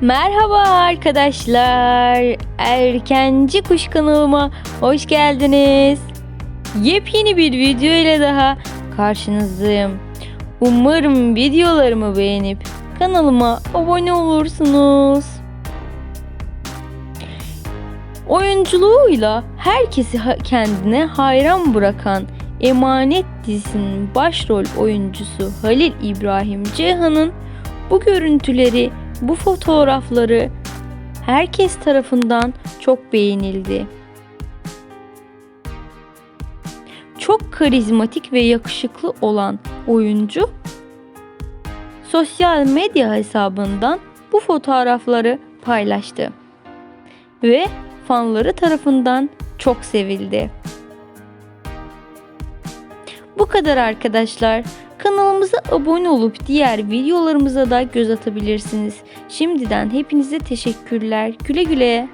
Merhaba arkadaşlar. Erkenci Kuş kanalıma hoş geldiniz. Yepyeni bir video ile daha karşınızdayım. Umarım videolarımı beğenip kanalıma abone olursunuz. Oyunculuğuyla herkesi kendine hayran bırakan Emanet dizisinin başrol oyuncusu Halil İbrahim Ceyhan'ın bu görüntüleri, bu fotoğrafları herkes tarafından çok beğenildi. Çok karizmatik ve yakışıklı olan oyuncu sosyal medya hesabından bu fotoğrafları paylaştı ve fanları tarafından çok sevildi. Bu kadar arkadaşlar. Kanalımıza abone olup diğer videolarımıza da göz atabilirsiniz. Şimdiden hepinize teşekkürler. Güle güle.